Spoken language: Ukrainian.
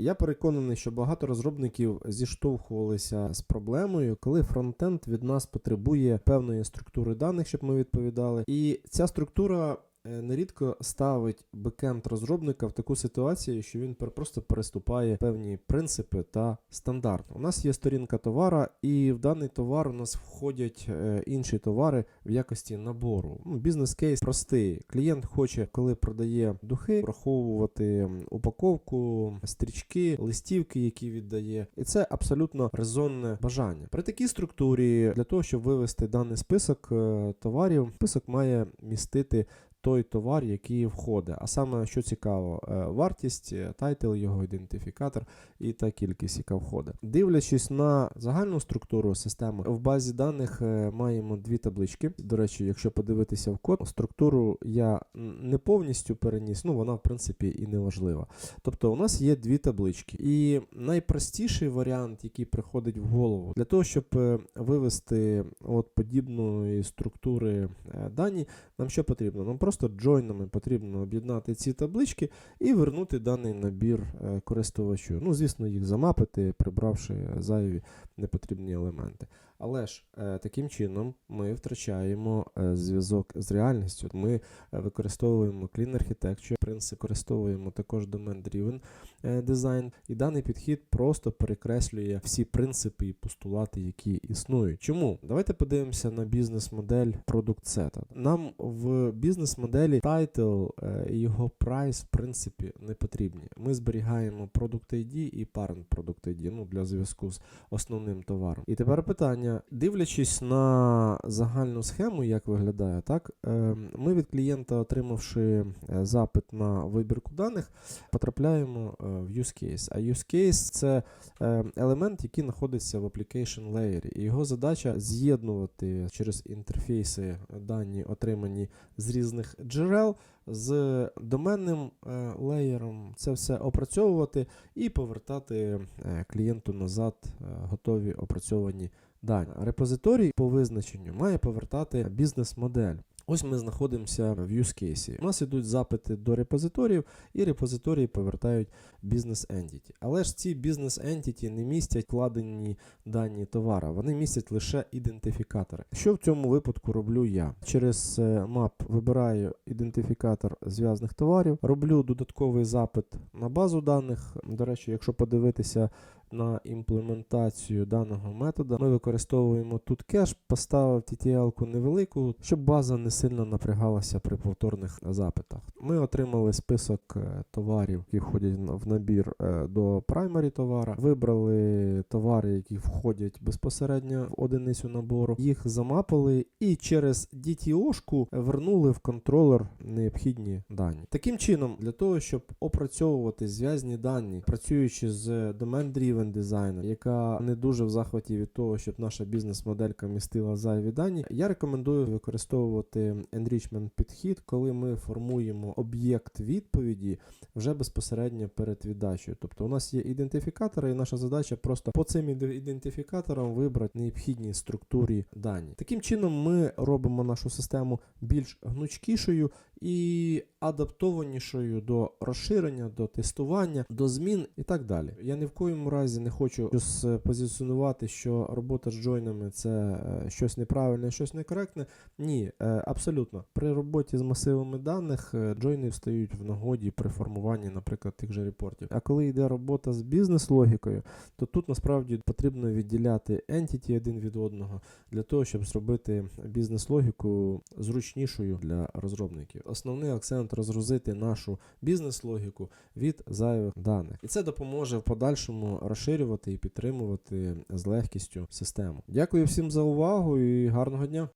Я переконаний, що багато розробників зіштовхувалися з проблемою, коли фронтенд від нас потребує певної структури даних, щоб ми відповідали. І ця структура нерідко ставить бекенд розробника в таку ситуацію, що він просто переступає певні принципи та стандарти. У нас є сторінка товара, і в даний товар у нас входять е, інші товари в якості набору. Ну, Бізнес-кейс простий. Клієнт хоче, коли продає духи, враховувати упаковку, стрічки, листівки, які віддає. І це абсолютно резонне бажання. При такій структурі для того, щоб вивести даний список е, товарів, список має містити. Той товар, який входить. А саме, що цікаво, е, вартість, е, тайтл, його ідентифікатор і та кількість, яка входить. Дивлячись на загальну структуру системи, в базі даних е, маємо дві таблички. До речі, якщо подивитися в код, структуру я не повністю переніс, ну вона в принципі і не важлива. Тобто у нас є дві таблички. І найпростіший варіант, який приходить в голову, для того, щоб вивести от подібної структури дані, нам що потрібно? Нам просто джойнами потрібно об'єднати ці таблички і вернути даний набір е, користувачу. Ну, звісно, їх замапити, прибравши зайві непотрібні елементи. Але ж е, таким чином ми втрачаємо е, зв'язок з реальністю. Ми е, використовуємо Clean Architecture, принцип, використовуємо також domain-driven е, дизайн, і даний підхід просто перекреслює всі принципи і постулати, які існують. Чому? Давайте подивимося на бізнес-модель продукт сета. Нам в бізнес-моделі тайтл і його прайс, в принципі, не потрібні. Ми зберігаємо Product ID і Parent Product ID ну, для зв'язку з основним товаром. І тепер питання: дивлячись на загальну схему, як виглядає, так е, ми від клієнта, отримавши е, запит на вибірку даних, потрапляємо е, в use case. А use case це е, елемент, який знаходиться в application layer. І його задача з'єднувати через інтерфейси дані, отримані з різних джерел, з доменним леєром, це все опрацьовувати і повертати е, клієнту назад готові опрацьовані дані. Репозиторій по визначенню має повертати бізнес-модель. Ось ми знаходимося в use case. У нас ідуть запити до репозиторіїв, і репозиторії повертають бізнес entity. Але ж ці бізнес entity не містять вкладені дані товара, вони містять лише ідентифікатори. Що в цьому випадку роблю я? Через е, map вибираю ідентифікатор зв'язаних товарів, роблю додатковий запит на базу даних. До речі, якщо подивитися на імплементацію даного метода, ми використовуємо тут кеш, поставив TTL-ку невелику, щоб база не сильно напрягалася при повторних запитах. Ми отримали список е, товарів, які входять в набір е, до primary товара. Вибрали товари, які входять безпосередньо в одиницю набору. Їх замапили і через DTO-шку вернули в контролер необхідні дані. Таким чином, для того, щоб опрацьовувати зв'язні дані, працюючи з domain-driven дизайном, яка не дуже в захваті від того, щоб наша бізнес-моделька містила зайві дані, я рекомендую використовувати enrichment підхід, коли ми формуємо об'єкт відповіді вже безпосередньо перед віддачею. Тобто у нас є ідентифікатори, і наша задача просто по цим ідентифікаторам вибрати необхідні структурі дані. Таким чином, ми робимо нашу систему більш гнучкішою і адаптованішою до розширення, до тестування, до змін і так далі. Я ні в коєму разі не хочу е, позиціонувати, що робота з джойнами це е, щось неправильне, щось некоректне. Ні, е, абсолютно. При роботі з масивами даних е, джойни встають в нагоді при формуванні, наприклад, тих же репортів. А коли йде робота з бізнес-логікою, то тут насправді потрібно відділяти entity один від одного для того, щоб зробити бізнес-логіку зручнішою для розробників. Основний акцент розгрузити нашу бізнес-логіку від зайвих даних. І це допоможе в подальшому розширювати і підтримувати з легкістю систему. Дякую всім за увагу і гарного дня!